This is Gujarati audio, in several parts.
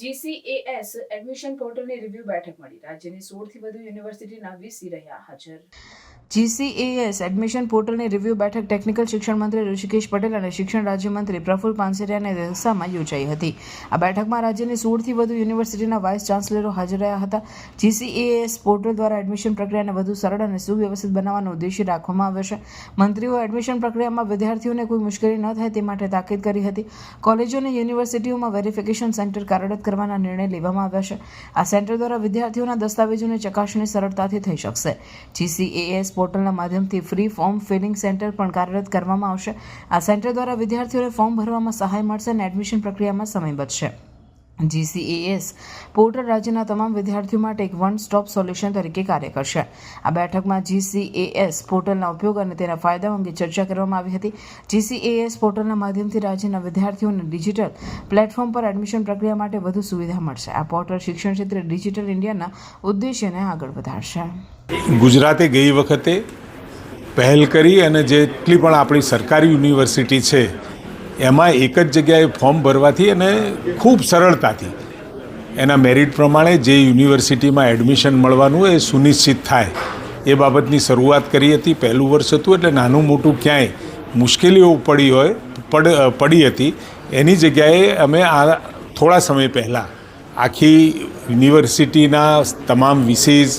જીસીએએસ એડમિશન પોર્ટલની રિવ્યુ બેઠક મળી. રાજ્યની સોળથી વધુ યુનિવર્સિટીના વીસી રહ્યા હાજર. જીસીએએસ એડમિશન પોર્ટલની રિવ્યુ બેઠક ટેકનિકલ શિક્ષણ મંત્રી ઋષિકેશ પટેલ અને શિક્ષણ રાજ્યમંત્રી પ્રફુલ પાનસેરિયાની અધ્યક્ષતામાં યોજાઈ હતી. આ બેઠકમાં રાજ્યની સોળથી વધુ યુનિવર્સિટીના વાઇસ ચાન્સલરો હાજર રહ્યા હતા. જીસીએએસ પોર્ટલ દ્વારા એડમિશન પ્રક્રિયાને વધુ સરળ અને સુવ્યવસ્થિત બનાવવાનો ઉદ્દેશ્ય રાખવામાં આવ્યો છે. મંત્રીઓ એડમિશન પ્રક્રિયામાં વિદ્યાર્થીઓને કોઈ મુશ્કેલી ન થાય તે માટે તાકીદ કરી હતી. કોલેજો અને યુનિવર્સિટીઓમાં વેરિફિકેશન સેન્ટર કાર્યરત કરવાના નિર્ણય લેવામાં આવ્યા છે. આ સેન્ટર દ્વારા વિદ્યાર્થીઓના દસ્તાવેજોની ચકાસણી સરળતાથી થઈ શકશે. જીસીએએસ પોર્ટલના માધ્યમથી ફ્રી ફોર્મ ફિલિંગ સેન્ટર પણ કાર્યરત કરવામાં આવશે. આ સેન્ટર દ્વારા વિદ્યાર્થીઓને ફોર્મ ભરવામાં સહાય મળશે અને એડમિશન પ્રક્રિયામાં સમય બચશે. જીસીએએસ પોર્ટલ રાજ્યના તમામ વિદ્યાર્થીઓ માટે એક વન સ્ટોપ સોલ્યુશન તરીકે કાર્ય કરશે. આ બેઠકમાં જીસીએએસ પોર્ટલના ઉપયોગ અને તેના ફાયદાઓ અંગે ચર્ચા કરવામાં આવી હતી. જીસીએએસ પોર્ટલના માધ્યમથી રાજ્યના વિદ્યાર્થીઓને ડિજિટલ પ્લેટફોર્મ પર એડમિશન પ્રક્રિયા માટે વધુ સુવિધા મળશે. આ પોર્ટલ શિક્ષણ ક્ષેત્રે ડિજિટલ ઇન્ડિયાના ઉદ્દેશ્યને આગળ વધારશે. ગુજરાતે ગઈ વખતે પહેલ કરી અને જેટલી પણ આપણી સરકારી યુનિવર્સિટી છે એમાં એક જ જગ્યાએ ફોર્મ ભરવાથી અને ખૂબ સરળતાથી. એના મેરિટ પ્રમાણે જે યુનિવર્સિટીમાં એડમિશન મળવાનું એ સુનિશ્ચિત થાય. એ બાબતની શરૂઆત કરી હતી, પહેલું વર્ષ હતું એટલે નાનું મોટું ક્યાંય મુશ્કેલીઓ પડી હોય, પડ, પડી હતી. એની જગ્યાએ અમે આ થોડા સમય પહેલાં આખી યુનિવર્સિટીના તમામ વિસીઝ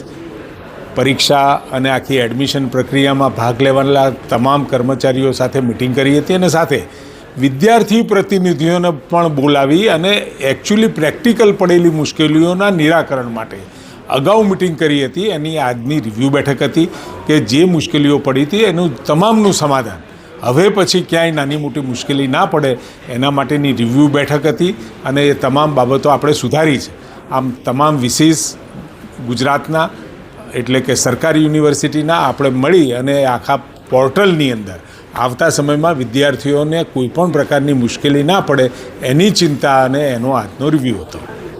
પરીક્ષા અને આખી એડમિશન પ્રક્રિયામાં ભાગ લેવાના તમામ કર્મચારીઓ સાથે મિટિંગ કરી હતી અને સાથે વિદ્યાર્થી પ્રતિનિધિઓને પણ બોલાવી અને એકચ્યુઅલી પ્રેક્ટિકલ પડેલી મુશ્કેલીઓના નિરાકરણ માટે અગાઉ મિટિંગ કરી હતી. એની આજની રિવ્યૂ બેઠક હતી કે જે મુશ્કેલીઓ પડી હતી એનું તમામનું સમાધાન. હવે પછી ક્યાંય નાની મોટી મુશ્કેલી ના પડે એના માટેની રિવ્યૂ બેઠક હતી અને એ તમામ બાબતો આપણે સુધારી છે. આમ તમામ વિશેષ ગુજરાતના એટલે કે સરકારી યુનિવર્સિટીના આપણે મળી અને આખા પોર્ટલની અંદર આવતા સમયમાં વિદ્યાર્થીઓને કોઈ પણ પ્રકારની મુશ્કેલી ના પડે એની ચિંતા અને એનો આજનો રિવ્યૂ હતો.